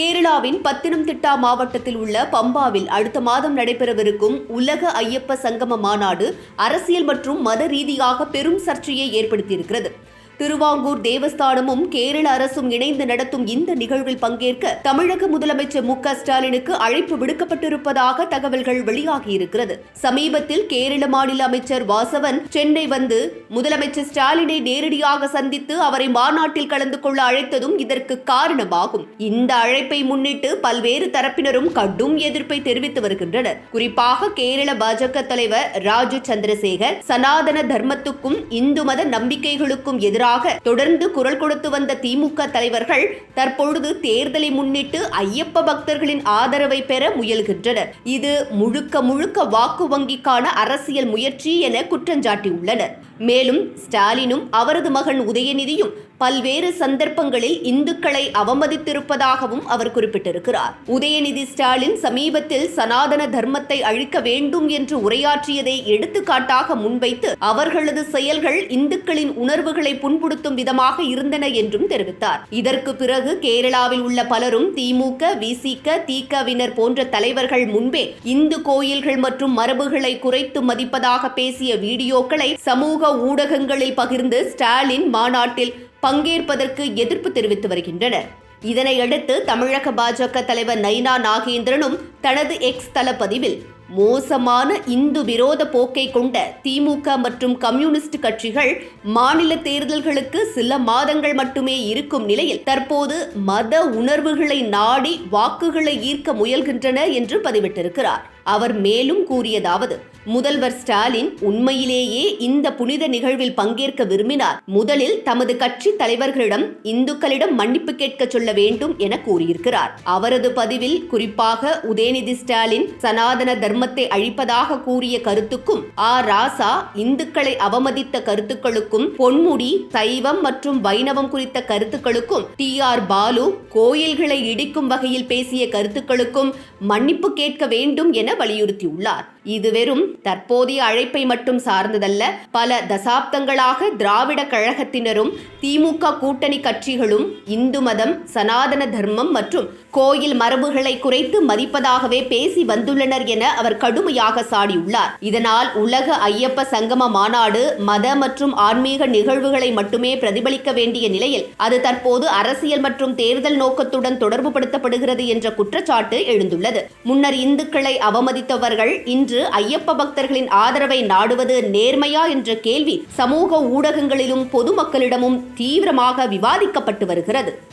கேரளாவின் பத்தினம்திட்டா மாவட்டத்தில் உள்ள பம்பாவில் அடுத்த மாதம் நடைபெறவிருக்கும் உலக ஐயப்ப சங்கம மாநாடு அரசியல் மற்றும் மத ரீதியாக பெரும் சர்ச்சையை ஏற்படுத்தியிருக்கிறது. திருவாங்கூர் தேவஸ்தானமும் கேரள அரசும் இணைந்து நடத்தும் இந்த நிகழ்வில் பங்கேற்க தமிழக முதலமைச்சர் மு க ஸ்டாலினுக்கு அழைப்பு விடுக்கப்பட்டிருப்பதாக தகவல்கள் வெளியாகியிருக்கிறது. சமீபத்தில் கேரள மாநில அமைச்சர் வாசவன் சென்னை வந்து முதலமைச்சர் ஸ்டாலினை நேரடியாக சந்தித்து அவரை மாநாட்டில் கலந்து கொள்ள அழைத்ததும் இதற்கு காரணமாகும். இந்த அழைப்பை முன்னிட்டு பல்வேறு தரப்பினரும் கடும் எதிர்ப்பை தெரிவித்து வருகின்றனர். குறிப்பாக கேரள பாஜக தலைவர் ராஜு சந்திரசேகர் சனாதன தர்மத்துக்கும் இந்து மத நம்பிக்கைகளுக்கும் எதிராக தொடர்ந்து குரல் கொடுத்து வந்த திமுக தலைவர்கள் தற்பொழுது தேர்தலை முன்னிட்டு ஐயப்ப பக்தர்களின் ஆதரவை பெற முயல்கின்றனர். இது முழுக்க முழுக்க வாக்கு வங்கிக்கான அரசியல் முயற்சி என குற்றஞ்சாட்டியுள்ளனர். மேலும் ஸ்டாலினும் அவரது மகன் உதயநிதியும் பல்வேறு சந்தர்ப்பங்களில் இந்துக்களை அவமதித்திருப்பதாகவும் அவர் குறிப்பிட்டிருக்கிறார். உதயநிதி ஸ்டாலின் சமீபத்தில் சனாதன தர்மத்தை அழிக்க வேண்டும் என்று உரையாற்றியதை எடுத்துக்காட்டாக முன்வைத்து அவர்களது செயல்கள் இந்துக்களின் உணர்வுகளை புண்படுத்தும் விதமாக இருந்தன என்றும் தெரிவித்தார். இதற்கு பிறகு கேரளாவில் உள்ள பலரும் திமுக விசிக தீக்கவினர் போன்ற தலைவர்கள் முன்பே இந்து கோயில்கள் மற்றும் மரபுகளை குறைத்து மதிப்பதாக பேசிய வீடியோக்களை சமூக சமூக ஊடகங்களில் பகிர்ந்து ஸ்டாலின் மாநாட்டில் பங்கேற்பதற்கு எதிர்ப்பு தெரிவித்து வருகின்றனர். இதனையடுத்து தமிழக பாஜக தலைவர் நைனா நாகேந்திரனும் தனது எக்ஸ் தளப்பதிவில் மோசமான இந்து விரோத போக்கை கொண்ட திமுக மற்றும் கம்யூனிஸ்ட் கட்சிகள் மாநில தேர்தல்களுக்கு சில மாதங்கள் மட்டுமே இருக்கும் நிலையில் தற்போது மத உணர்வுகளை நாடி வாக்குகளை ஈர்க்க முயல்கின்றன என்று பதிவிட்டிருக்கிறார். அவர் மேலும் கூறியதாவது முதல்வர் ஸ்டாலின் உண்மையிலேயே இந்த புனித நிகழ்வில் பங்கேற்க விரும்பினார். முதலில் தமது கட்சி தலைவர்களிடம் இந்துக்களிடம் மன்னிப்பு கேட்க சொல்ல வேண்டும் என கூறியிருக்கிறார். அவரது பதிவில் குறிப்பாக உதயநிதி ஸ்டாலின் சனாதன தர்மத்தை அழிப்பதாக கூறிய கருத்துக்கும் ஆ. ராசா இந்துக்களை அவமதித்த கருத்துக்களுக்கும் பொன்முடி சைவம் மற்றும் வைணவம் குறித்த கருத்துக்களுக்கும் டி. ஆர். பாலு கோயில்களை இடிக்கும் வகையில் பேசிய கருத்துக்களுக்கும் மன்னிப்பு கேட்க வேண்டும் என வலியுறுத்தியுள்ளார். இது வெறும் தற்போதைய அழைப்பை மட்டும் சார்ந்ததல்ல பல தசாப்தங்களாக திராவிட கழகத்தினரும் திமுக கூட்டணி கட்சிகளும் இந்து மதம் சனாதன தர்மம் மற்றும் கோயில் மரபுகளை குறைத்து மதிப்பதாகவே பேசி வந்துள்ளனர் என அவர் கடுமையாக சாடியுள்ளார். இதனால் உலக ஐயப்ப சங்கம மாநாடு மத மற்றும் ஆன்மீக நிகழ்வுகளை மட்டுமே பிரதிபலிக்க வேண்டிய நிலையில் அது தற்போது அரசியல் மற்றும் தேர்தல் நோக்கத்துடன் தொடர்புபடுத்தப்படுகிறது என்ற குற்றச்சாட்டு எழுந்துள்ளது. முன்னர் இந்துக்களை அவமதித்தவர்கள் இன்று ஐயப்ப பக்தர்களின் ஆதரவை நாடுவது நேர்மையா என்ற கேள்வி சமூக ஊடகங்களிலும் பொதுமக்களிடமும் தீவிரமாக விவாதிக்கப்பட்டு வருகிறது.